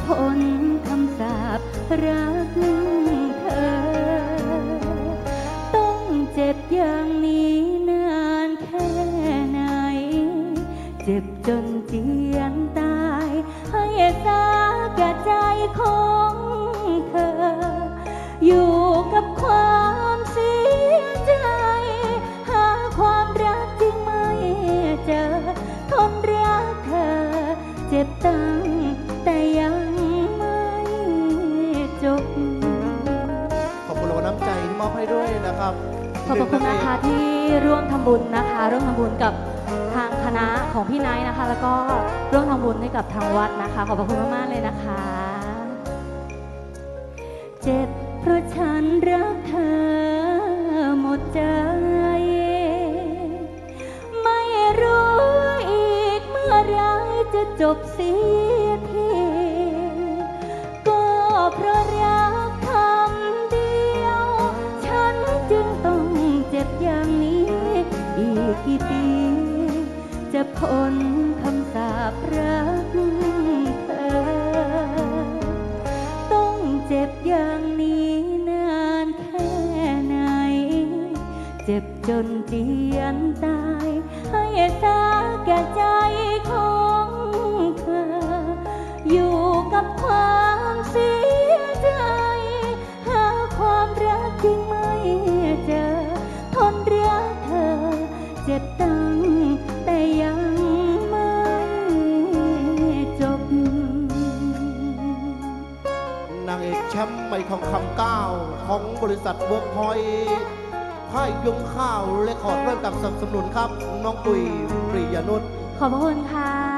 พ้นคำสาปรักเธอ ต้องเจ็บอย่างนี้นานแค่ไหน เจ็บจนเจียนตาย ให้สาแก่ใจของเธอ อยู่กับความเสียใจ หาความรักจริงไม่เจอ ทนรักเธอ เจ็บตั้ง แต่ยังไม่จบ ขอบคุณรางวัลน้ำใจที่มอบให้ด้วยนะครับขอบพระคุณนะคะที่ร่วมทำบุญนะคะ ร่วมทำบุญกับทางคณะของพี่ไนท์นะคะ แล้วก็ร่วมทำบุญให้กับทางวัดนะคะ ขอบพระคุณมากๆเลยนะคะ เจ็บเพราะฉันรักเธอหมดใจ ไม่รู้อีกเมื่อไรจะจบเสียที จึงต้องเจ็บอย่างนี้ อีกกี่ปี จะพ้นคำสาปรักเธอ ต้องเจ็บอย่างนี้นานแค่ไหน เจ็บจนเจียนตาย ให้สาแก่ใจของเธอ อยู่กับความ เอกแชมป์ไม่ของคำเก้าของบริษัทเวิร์กพอยต์ค่ายยุงข้าวเลคคอร์ดเริ่มกับสนับสนุนครับ น้องปุ๋ยปริยนุชขอบพระคุณค่ะ